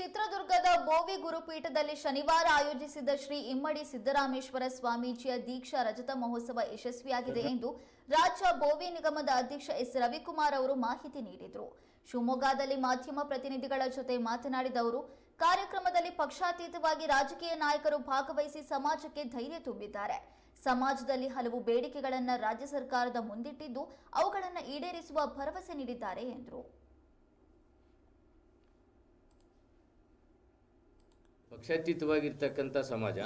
ಚಿತ್ರದುರ್ಗದ ಬೋವಿ ಗುರುಪೀಠದಲ್ಲಿ ಶನಿವಾರ ಆಯೋಜಿಸಿದ್ದ ಶ್ರೀ ಇಮ್ಮಡಿ ಸಿದ್ದರಾಮೇಶ್ವರ ಸ್ವಾಮೀಜಿಯ ದೀಕ್ಷಾ ರಜತ ಮಹೋತ್ಸವ ಯಶಸ್ವಿಯಾಗಿದೆ ಎಂದು ರಾಜ್ಯ ಬೋವಿ ನಿಗಮದ ಅಧ್ಯಕ್ಷ ಎಸ್. ರವಿಕುಮಾರ್ ಅವರು ಮಾಹಿತಿ ನೀಡಿದರು. ಶಿವಮೊಗ್ಗದಲ್ಲಿ ಮಾಧ್ಯಮ ಪ್ರತಿನಿಧಿಗಳ ಜೊತೆ ಮಾತನಾಡಿದ ಅವರು, ಕಾರ್ಯಕ್ರಮದಲ್ಲಿ ಪಕ್ಷಾತೀತವಾಗಿ ರಾಜಕೀಯ ನಾಯಕರು ಭಾಗವಹಿಸಿ ಸಮಾಜಕ್ಕೆ ಧೈರ್ಯ ತುಂಬಿದ್ದಾರೆ. ಸಮಾಜದಲ್ಲಿ ಹಲವು ಬೇಡಿಕೆಗಳನ್ನು ರಾಜ್ಯ ಸರ್ಕಾರದ ಮುಂದಿಟ್ಟಿದ್ದು, ಅವುಗಳನ್ನು ಈಡೇರಿಸುವ ಭರವಸೆ ನೀಡಿದ್ದಾರೆ ಎಂದರು. ಪಕ್ಷಾತೀತವಾಗಿರ್ತಕ್ಕಂಥ ಸಮಾಜ,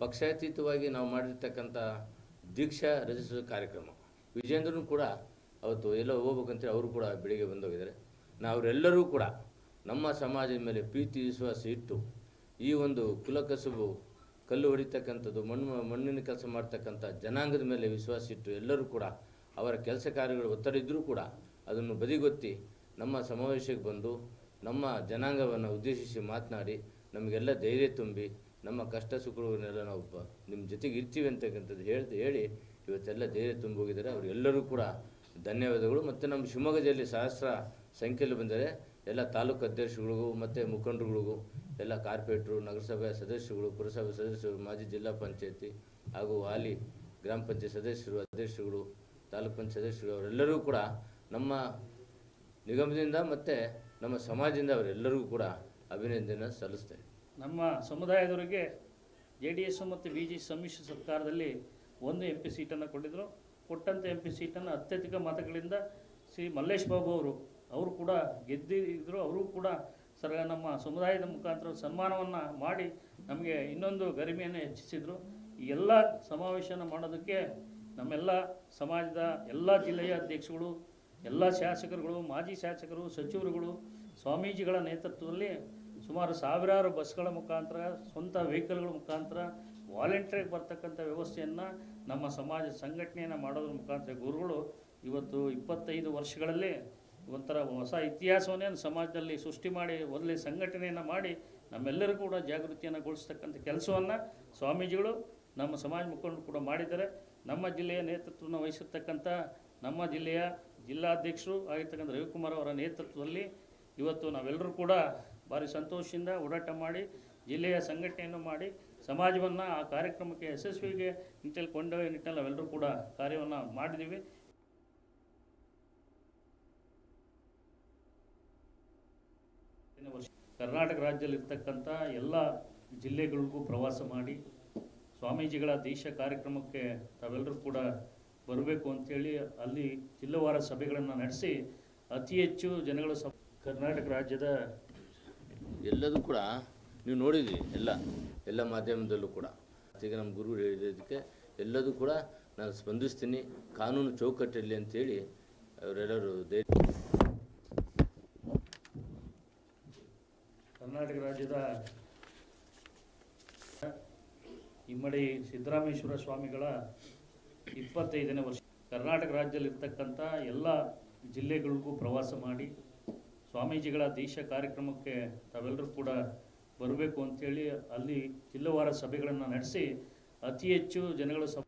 ಪಕ್ಷಾತೀತವಾಗಿ ನಾವು ಮಾಡಿರ್ತಕ್ಕಂಥ ದೀಕ್ಷಾ ರಚಿಸುವ ಕಾರ್ಯಕ್ರಮ. ವಿಜೇಂದ್ರನು ಕೂಡ ಅವತ್ತು ಎಲ್ಲೋ ಹೋಗ್ಬೇಕಂತೇಳಿ ಅವರು ಕೂಡ ಬೆಳಿಗ್ಗೆ ಬಂದೋಗಿದ್ದಾರೆ. ನಾವರೆಲ್ಲರೂ ಕೂಡ ನಮ್ಮ ಸಮಾಜದ ಮೇಲೆ ಪ್ರೀತಿ, ವಿಶ್ವಾಸ ಇಟ್ಟು ಈ ಒಂದು ಕುಲಕಸುಬು, ಕಲ್ಲು ಹೊಡಿತಕ್ಕಂಥದ್ದು, ಮಣ್ಣು, ಮಣ್ಣಿನ ಕೆಲಸ ಮಾಡ್ತಕ್ಕಂಥ ಜನಾಂಗದ ಮೇಲೆ ವಿಶ್ವಾಸ ಇಟ್ಟು ಎಲ್ಲರೂ ಕೂಡ ಅವರ ಕೆಲಸ ಕಾರ್ಯಗಳು ಒತ್ತಡ ಇದ್ದರೂ ಕೂಡ ಅದನ್ನು ಬದಿಗೊತ್ತಿ ನಮ್ಮ ಸಮಾವೇಶಕ್ಕೆ ಬಂದು ನಮ್ಮ ಜನಾಂಗವನ್ನು ಉದ್ದೇಶಿಸಿ ಮಾತನಾಡಿ ನಮಗೆಲ್ಲ ಧೈರ್ಯ ತುಂಬಿ ನಮ್ಮ ಕಷ್ಟ ಸುಖಗಳನ್ನೆಲ್ಲ ನಾವು ನಿಮ್ಮ ಜೊತೆಗೆ ಇರ್ತೀವಿ ಅಂತಕ್ಕಂಥದ್ದು ಹೇಳ್ದು ಹೇಳಿ ಇವತ್ತೆಲ್ಲ ಧೈರ್ಯ ತುಂಬಿ ಹೋಗಿದ್ದಾರೆ. ಅವರೆಲ್ಲರೂ ಕೂಡ ಧನ್ಯವಾದಗಳು. ಮತ್ತು ನಮ್ಮ ಶಿವಮೊಗ್ಗದಲ್ಲಿ ಸಹಸ್ರ ಸಂಖ್ಯೆಯಲ್ಲಿ ಬಂದರೆ ಎಲ್ಲ ತಾಲೂಕು ಅಧ್ಯಕ್ಷಗಳಿಗೂ ಮತ್ತು ಮುಖಂಡರುಗಳಿಗೂ ಎಲ್ಲ ಕಾರ್ಪೊರೇಟ್ರು, ನಗರಸಭೆ ಸದಸ್ಯರುಗಳು, ಪುರಸಭೆ ಸದಸ್ಯರು, ಮಾಜಿ ಜಿಲ್ಲಾ ಪಂಚಾಯತಿ ಹಾಗೂ ಹಾಲಿ ಗ್ರಾಮ ಪಂಚಾಯತ್ ಸದಸ್ಯರು, ಅಧ್ಯಕ್ಷರುಗಳು, ತಾಲೂಕು ಪಂಚಾಯತ್ ಸದಸ್ಯರು ಅವರೆಲ್ಲರೂ ಕೂಡ ನಮ್ಮ ನಿಗಮದಿಂದ ಮತ್ತು ನಮ್ಮ ಸಮಾಜದಿಂದ ಅವರೆಲ್ಲರಿಗೂ ಕೂಡ ಅಭಿನಂದನೆ ಸಲ್ಲಿಸ್ತೇವೆ ನಮ್ಮ ಸಮುದಾಯದವರಿಗೆ ಜೆ ಡಿ ಎಸ್ ಮತ್ತು ಬಿ ಜೆ ಸಮ್ಮಿಶ್ರ ಸರ್ಕಾರದಲ್ಲಿ ಒಂದು ಎಂ ಪಿ ಸೀಟನ್ನು ಕೊಟ್ಟಿದ್ದರು ಕೊಟ್ಟಂಥ ಎಂ ಪಿ ಸೀಟನ್ನು ಅತ್ಯಧಿಕ ಮತಗಳಿಂದ ಶ್ರೀ ಮಲ್ಲೇಶ್ ಬಾಬು ಅವರು ಅವರು ಕೂಡ ಗೆದ್ದಿದ್ದರು ಅವರು ಕೂಡ ಸರ್ ನಮ್ಮ ಸಮುದಾಯದ ಮುಖಾಂತರ ಸನ್ಮಾನವನ್ನು ಮಾಡಿ ನಮಗೆ ಇನ್ನೊಂದು ಗರಿಮೆಯನ್ನು ಹೆಚ್ಚಿಸಿದರು. ಈ ಎಲ್ಲ ಸಮಾವೇಶನ ಮಾಡೋದಕ್ಕೆ ನಮ್ಮೆಲ್ಲ ಸಮಾಜದ ಎಲ್ಲ ಜಿಲ್ಲೆಯ ಅಧ್ಯಕ್ಷಗಳು, ಎಲ್ಲ ಶಾಸಕರುಗಳು, ಮಾಜಿ ಶಾಸಕರು, ಸಚಿವರುಗಳು, ಸ್ವಾಮೀಜಿಗಳ ನೇತೃತ್ವದಲ್ಲಿ ಸುಮಾರು ಸಾವಿರಾರು ಬಸ್ಗಳ ಮುಖಾಂತರ, ಸ್ವಂತ ವೆಹಿಕಲ್ಗಳ ಮುಖಾಂತರ, ವಾಲಂಟಿಯರ್ಗೆ ಬರ್ತಕ್ಕಂಥ ವ್ಯವಸ್ಥೆಯನ್ನು ನಮ್ಮ ಸಮಾಜ ಸಂಘಟನೆಯನ್ನು ಮಾಡೋದ್ರ ಮುಖಾಂತರ ಗುರುಗಳು ಇವತ್ತು ಇಪ್ಪತ್ತೈದು ವರ್ಷಗಳಲ್ಲಿ ಒಂಥರ ಹೊಸ ಇತಿಹಾಸವನ್ನೇ ಸಮಾಜದಲ್ಲಿ ಸೃಷ್ಟಿ ಮಾಡಿ ಒಳ್ಳೆಯ ಸಂಘಟನೆಯನ್ನು ಮಾಡಿ ನಮ್ಮೆಲ್ಲರೂ ಕೂಡ ಜಾಗೃತಿಯನ್ನು ಗೊಳಿಸ್ತಕ್ಕಂಥ ಕೆಲಸವನ್ನು ಸ್ವಾಮೀಜಿಗಳು ನಮ್ಮ ಸಮಾಜ ಮುಖಂಡರು ಕೂಡ ಮಾಡಿದ್ದಾರೆ. ನಮ್ಮ ಜಿಲ್ಲೆಯ ನೇತೃತ್ವವನ್ನು ವಹಿಸಿರ್ತಕ್ಕಂಥ ನಮ್ಮ ಜಿಲ್ಲೆಯ ಜಿಲ್ಲಾಧ್ಯಕ್ಷರು ಆಗಿರ್ತಕ್ಕಂಥ ರವಿಕುಮಾರ್ ಅವರ ನೇತೃತ್ವದಲ್ಲಿ ಇವತ್ತು ನಾವೆಲ್ಲರೂ ಕೂಡ ಭಾರಿ ಸಂತೋಷದಿಂದ ಓಡಾಟ ಮಾಡಿ, ಜಿಲ್ಲೆಯ ಸಂಘಟನೆಯನ್ನು ಮಾಡಿ, ಸಮಾಜವನ್ನು ಆ ಕಾರ್ಯಕ್ರಮಕ್ಕೆ ಯಶಸ್ವಿಗೆ ನಿಟ್ಟಲ್ಲಿ ಕೊಂಡೊಯ್ಯೋ ನಿಟ್ಟಿನಲ್ಲಿ ನಾವೆಲ್ಲರೂ ಕೂಡ ಕಾರ್ಯವನ್ನು ಮಾಡಿದ್ದೀವಿ. ಕರ್ನಾಟಕ ರಾಜ್ಯದಲ್ಲಿರ್ತಕ್ಕಂಥ ಎಲ್ಲ ಜಿಲ್ಲೆಗಳಿಗೂ ಪ್ರವಾಸ ಮಾಡಿ, ಸ್ವಾಮೀಜಿಗಳ ದೇಶ ಕಾರ್ಯಕ್ರಮಕ್ಕೆ ತಾವೆಲ್ಲರೂ ಕೂಡ ಬರಬೇಕು ಅಂತೇಳಿ ಅಲ್ಲಿ ಜಿಲ್ಲೆವಾರ ಸಭೆಗಳನ್ನು ನಡೆಸಿ ಅತಿ ಹೆಚ್ಚು ಜನಗಳ ಸ ಕರ್ನಾಟಕ ರಾಜ್ಯದ ಎಲ್ಲದೂ ಕೂಡ ನೀವು ನೋಡಿದ್ರಿ ಎಲ್ಲ ಎಲ್ಲ ಮಾಧ್ಯಮದಲ್ಲೂ ಕೂಡ. ಈಗ ನಮ್ಮ ಗುರು ಹೇಳಿದ್ದಕ್ಕೆ ಎಲ್ಲದೂ ಕೂಡ ನಾನು ಸ್ಪಂದಿಸ್ತೀನಿ ಕಾನೂನು ಚೌಕಟ್ಟಲ್ಲಿ ಅಂತೇಳಿ ಅವರೆಲ್ಲರೂ ಧೈರ್ಯ ಕರ್ನಾಟಕ ರಾಜ್ಯದ ಇಮ್ಮಡಿ ಸಿದ್ದರಾಮೇಶ್ವರ ಸ್ವಾಮಿಗಳ ಇಪ್ಪತ್ತೈದನೇ ವರ್ಷ. ಕರ್ನಾಟಕ ರಾಜ್ಯದಲ್ಲಿರ್ತಕ್ಕಂಥ ಎಲ್ಲ ಜಿಲ್ಲೆಗಳಿಗೂ ಪ್ರವಾಸ ಮಾಡಿ ಸ್ವಾಮೀಜಿಗಳ ದೇಶ ಕಾರ್ಯಕ್ರಮಕ್ಕೆ ತಾವೆಲ್ಲರೂ ಕೂಡ ಬರಬೇಕು ಅಂತೇಳಿ ಅಲ್ಲಿ ಜಿಲ್ಲವಾರ ಸಭೆಗಳನ್ನು ನಡೆಸಿ ಅತಿ ಹೆಚ್ಚು ಜನಗಳ ಸ